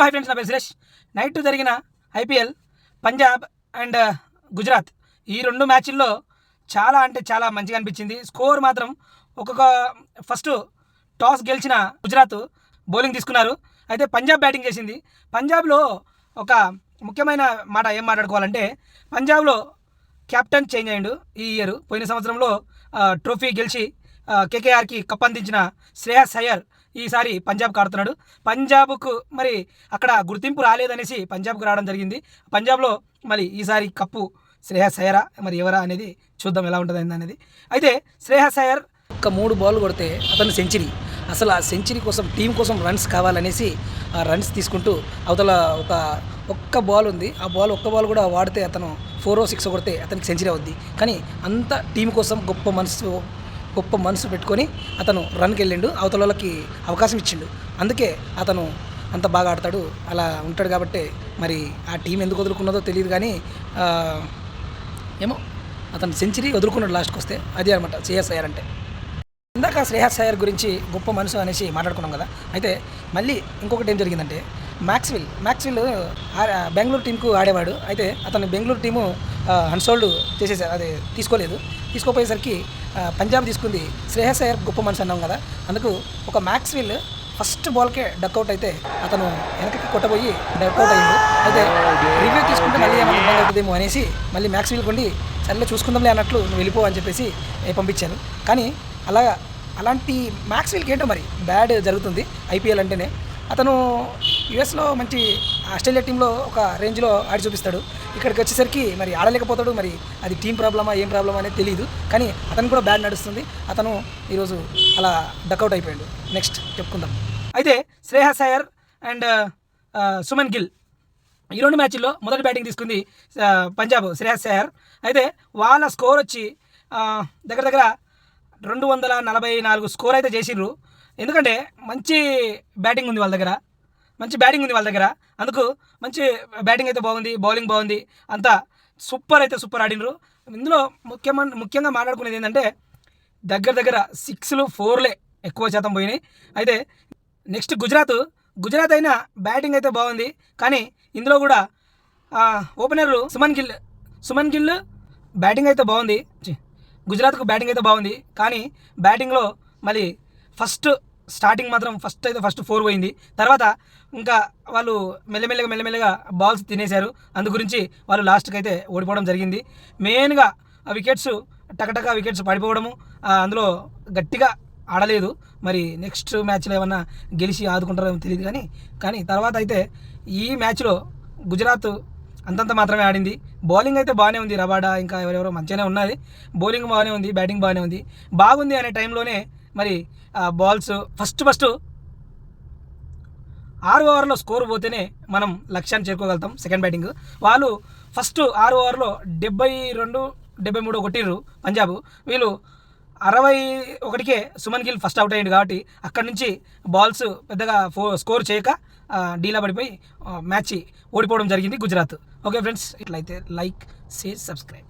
Hello hi friends నా పేరు Suresh. Night జరిగిన ఐపీఎల్ పంజాబ్ అండ్ గుజరాత్ ఈ రెండు మ్యాచ్ల్లో చాలా అంటే చాలా మంచిగా అనిపించింది. స్కోర్ మాత్రం ఒక్కొక్క ఫస్ట్ టాస్ గెలిచిన గుజరాత్ బౌలింగ్ తీసుకున్నారు. అయితే పంజాబ్ బ్యాటింగ్ చేసింది. పంజాబ్లో ఒక ముఖ్యమైన మాట ఏం మాట్లాడుకోవాలంటే పంజాబ్లో కెప్టెన్ చేంజ్ అయ్యిండు ఈ ఇయర్. పోయిన సంవత్సరంలో ట్రోఫీ గెలిచి కేకేఆర్కి కప్ అందించిన శ్రేయస్ అయ్యర్ ఈసారి పంజాబ్కి ఆడుతున్నాడు పంజాబ్కు మరి అక్కడ గుర్తింపు రాలేదనేసి పంజాబ్కు రావడం జరిగింది. పంజాబ్లో మరి ఈసారి కప్పు శ్రేయస్ అయ్యరా మరి ఎవరా అనేది చూద్దాం ఎలా ఉంటుంది అనేది. అయితే శ్రేయస్ అయ్యర్ ఒక మూడు బాల్ కొడితే అతను సెంచరీ. అసలు ఆ సెంచరీ కోసం టీం కోసం రన్స్ కావాలనేసి ఆ రన్స్ తీసుకుంటూ అవతల ఒక ఒక్క బాల్ ఉంది. ఆ బాల్ ఒక్క బాల్ కూడా వాడితే అతను ఫోర్ ఓ సిక్స్ కొడితే అతనికి సెంచరీ అవుద్ది. కానీ అంత టీం కోసం గొప్ప మనసు గొప్ప మనసు పెట్టుకొని అతను రన్కి వెళ్ళిండు అవతలకి అవకాశం ఇచ్చిండు. అందుకే అతను అంత బాగా ఆడతాడు. అలా ఉంటాడు కాబట్టి మరి ఆ టీం ఎందుకు వదులుకున్నదో తెలియదు కానీ ఏమో అతను సెంచరీ వదులుకున్నాడు లాస్ట్కి వస్తే. అది అనమాట శ్రేయస్ అయ్యర్ అంటే. ఇందాక శ్రేయస్ అయ్యర్ గురించి గొప్ప మనసు అనేసి మాట్లాడుకున్నాం కదా. అయితే మళ్ళీ ఇంకొకటి ఏం జరిగిందంటే మ్యాక్స్విల్ మ్యాక్స్విల్ బెంగళూరు టీంకు ఆడేవాడు. అయితే అతను బెంగళూరు టీము అన్సోల్డ్ చేసేసారు అదే తీసుకోలేదు. తీసుకోపోయేసరికి పంజాబ్ తీసుకుంది. శ్రేయస్ అయ్యర్ గొప్ప మనిషి అన్నాం కదా. అందుకు ఒక మ్యాక్స్విల్ ఫస్ట్ బాల్కే డక్అవుట్ అయితే అతను వెనకకి కొట్టబోయి డక్అవుట్ అయ్యింది అయితే రివ్యూ తీసుకుంటే మళ్ళీ ఏమైనా ఇబ్బంది అవుతుందేమో అనేసి మళ్ళీ మ్యాక్స్విల్ కొండి సర్లే చూసుకుందాంలే అన్నట్లు నువ్వు వెళ్ళిపో అని చెప్పేసి పంపించాను. కానీ అలా అలాంటి మ్యాక్స్విల్కి ఏంటో మరి బ్యాడ్ జరుగుతుంది ఐపీఎల్ అంటేనే. అతను యుఎస్లో మంచి ఆస్ట్రేలియా టీంలో ఒక రేంజ్లో ఆడి చూపిస్తాడు. ఇక్కడికి వచ్చేసరికి మరి ఆడలేకపోతాడు మరి అది టీం ప్రాబ్లమా ఏం ప్రాబ్లమా అనేది తెలియదు కానీ అతను కూడా బ్యాడ్ నడుస్తుంది. అతను ఈరోజు అలా డక్అవుట్ అయిపోయాడు. నెక్స్ట్ చెప్పుకుందాం. అయితే శ్రేయస్ అయ్యర్ అండ్ సుమన్ గిల్ ఈ రెండు మ్యాచ్ల్లో మొదటి బ్యాటింగ్ తీసుకుంది పంజాబ్ శ్రేయస్ అయ్యర్. అయితే వాళ్ళ స్కోర్ వచ్చి దగ్గర దగ్గర రెండు వందల నలభై నాలుగు స్కోర్ అయితే చేసిండ్రు. ఎందుకంటే మంచి బ్యాటింగ్ ఉంది వాళ్ళ దగ్గర. మంచి బ్యాటింగ్ ఉంది వాళ్ళ దగ్గర. అందుకు మంచి బ్యాటింగ్ అయితే బాగుంది బౌలింగ్ బాగుంది. అంతా సూపర్ అయితే సూపర్ ఆడినరు ఇందులో ముఖ్యమైన ముఖ్యంగా మాట్లాడుకునేది ఏంటంటే దగ్గర దగ్గర సిక్స్లు ఫోర్లే ఎక్కువ శాతం పోయినాయి. అయితే నెక్స్ట్ గుజరాత్ గుజరాత్ అయినా బ్యాటింగ్ అయితే బాగుంది. కానీ ఇందులో కూడా ఓపెనర్లు సుమన్ గిల్ సుమన్ గిల్ బ్యాటింగ్ అయితే బాగుంది. గుజరాత్కు బ్యాటింగ్ అయితే బాగుంది. కానీ బ్యాటింగ్లో మళ్ళీ ఫస్ట్ స్టార్టింగ్ మాత్రం ఫస్ట్ అయితే ఫస్ట్ ఫోర్ పోయింది. తర్వాత ఇంకా వాళ్ళు మెల్లమెల్లగా మెల్లమెల్లగా బాల్స్ తినేశారు. అందు గురించి వాళ్ళు లాస్ట్కి అయితే ఓడిపోవడం జరిగింది. మెయిన్గా ఆ వికెట్స్ టకటక వికెట్స్ పడిపోవడము అందులో గట్టిగా ఆడలేదు. మరి నెక్స్ట్ మ్యాచ్లో ఏమన్నా గెలిచి ఆదుకుంటారో తెలియదు కానీ కానీ తర్వాత అయితే ఈ మ్యాచ్లో గుజరాత్ అంతంత మాత్రమే ఆడింది. బౌలింగ్ అయితే బాగానే ఉంది. రబాడా ఇంకా ఎవరెవరో మంచిగానే ఉన్నది బౌలింగ్ బాగానే ఉంది. బ్యాటింగ్ బాగానే ఉంది. బాగుంది అనే టైంలోనే మరి బాల్స్ ఫస్ట్ ఫస్ట్ ఆరు ఓవర్లో స్కోర్ పోతేనే మనం లక్ష్యాన్ని చేరుకోగలుగుతాం సెకండ్ బ్యాటింగ్ వాళ్ళు ఫస్ట్ ఆరు ఓవర్లో డెబ్బై రెండు డెబ్బై మూడు కొట్టిర్రు పంజాబ్. వీళ్ళు అరవై ఒకటికే సుమన్ గిల్ ఫస్ట్ అవుట్ అయ్యింది కాబట్టి అక్కడి నుంచి బాల్స్ పెద్దగా ఫో స్కోర్ చేయక డీలా పడిపోయి మ్యాచ్ ఓడిపోవడం జరిగింది గుజరాత్. ఓకే ఫ్రెండ్స్ ఇట్లయితే లైక్ షేర్ సబ్స్క్రైబ్